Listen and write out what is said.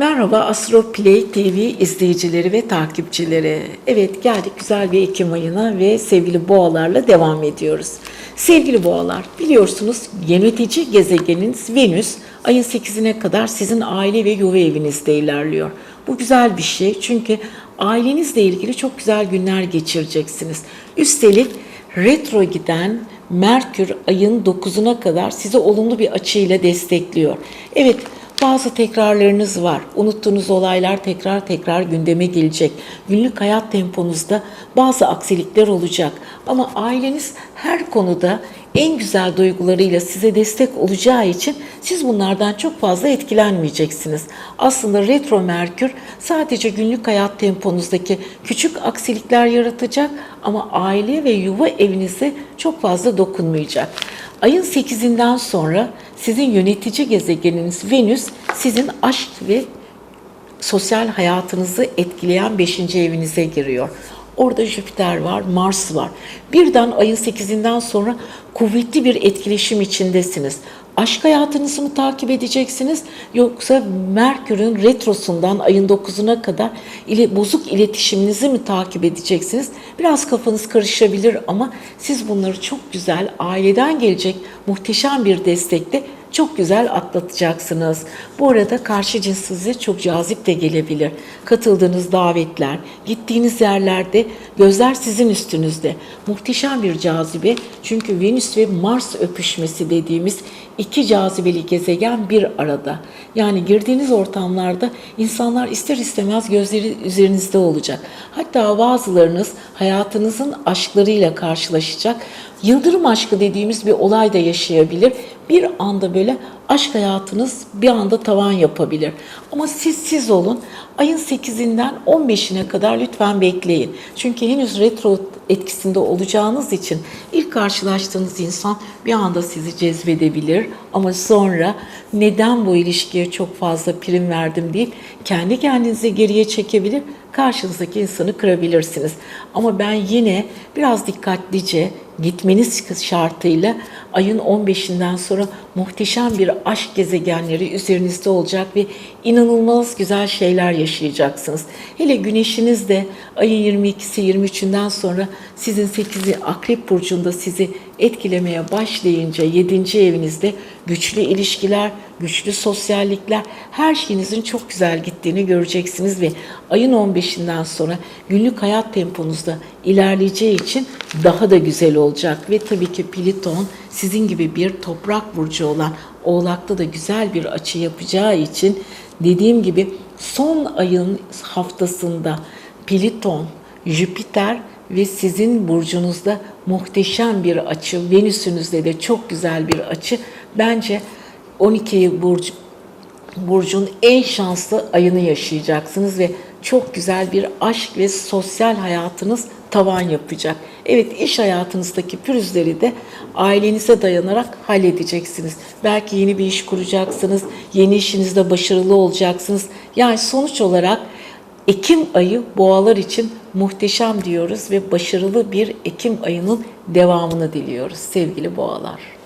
Merhaba Astro Play TV izleyicileri ve takipçileri. Evet geldik güzel bir Ekim ayına ve sevgili boğalarla devam ediyoruz. Sevgili boğalar biliyorsunuz yönetici gezegeniniz Venüs ayın 8'ine kadar sizin aile ve yuva evinizde ilerliyor. Bu güzel bir şey çünkü ailenizle ilgili çok güzel günler geçireceksiniz. Üstelik retro giden Merkür ayın 9'una kadar sizi olumlu bir açıyla destekliyor. Evet bazı tekrarlarınız var. Unuttuğunuz olaylar tekrar tekrar gündeme gelecek. Günlük hayat temponuzda bazı aksilikler olacak. Ama aileniz her konuda en güzel duygularıyla size destek olacağı için siz bunlardan çok fazla etkilenmeyeceksiniz. Aslında retro merkür sadece günlük hayat temponuzdaki küçük aksilikler yaratacak ama aile ve yuva evinize çok fazla dokunmayacak. Ayın 8'inden sonra sizin yönetici gezegeniniz Venüs sizin aşk ve sosyal hayatınızı etkileyen 5. evinize giriyor. Orada Jüpiter var, Mars var. Birden ayın 8'inden sonra kuvvetli bir etkileşim içindesiniz. Aşk hayatınızı mı takip edeceksiniz yoksa Merkür'ün retrosundan ayın 9'una kadar ile bozuk iletişiminizi mi takip edeceksiniz? Biraz kafanız karışabilir ama siz bunları çok güzel aileden gelecek muhteşem bir destekle çok güzel atlatacaksınız. Bu arada karşı cins size çok cazip de gelebilir. Katıldığınız davetler, gittiğiniz yerlerde gözler sizin üstünüzde. Muhteşem bir cazibe. Çünkü Venüs ve Mars öpüşmesi dediğimiz iki cazibeli gezegen bir arada. Yani girdiğiniz ortamlarda insanlar ister istemez gözleri üzerinizde olacak. Hatta bazılarınız hayatınızın aşklarıyla karşılaşacak. Yıldırım aşkı dediğimiz bir olay da yaşayabilir. Bir anda böyle aşk hayatınız bir anda tavan yapabilir. Ama siz siz olun. Ayın 8'inden 15'ine kadar lütfen bekleyin. Çünkü henüz retro etkisinde olacağınız için ilk karşılaştığınız insan bir anda sizi cezbedebilir. Ama sonra neden bu ilişkiye çok fazla prim verdim deyip kendi kendinizi geriye çekebilir karşınızdaki insanı kırabilirsiniz. Ama ben yine biraz dikkatlice gitmeniz şartıyla ayın 15'inden sonra muhteşem bir aşk gezegenleri üzerinizde olacak ve inanılmaz güzel şeyler yaşayacaksınız. Hele güneşiniz de ayın 22'si 23'ünden sonra sizin 8'i Akrep Burcu'nda sizi etkilemeye başlayınca 7. evinizde güçlü ilişkiler, güçlü sosyallikler, her şeyinizin çok güzel gittiğini göreceksiniz ve ayın 15'inden sonra günlük hayat temponuzda ilerleyeceği için daha da güzel olacak ve tabii ki Plüton sizin gibi bir toprak burcu olan Oğlak'ta da güzel bir açı yapacağı için dediğim gibi son ayın haftasında Plüton, Jüpiter ve sizin burcunuzda muhteşem bir açı, Venüs'ünüzde de çok güzel bir açı. Bence 12 burcu burcun en şanslı ayını yaşayacaksınız ve çok güzel bir aşk ve sosyal hayatınız tavan yapacak. Evet iş hayatınızdaki pürüzleri de ailenize dayanarak halledeceksiniz. Belki yeni bir iş kuracaksınız, yeni işinizde başarılı olacaksınız. Yani sonuç olarak Ekim ayı boğalar için muhteşem diyoruz ve başarılı bir Ekim ayının devamını diliyoruz sevgili boğalar.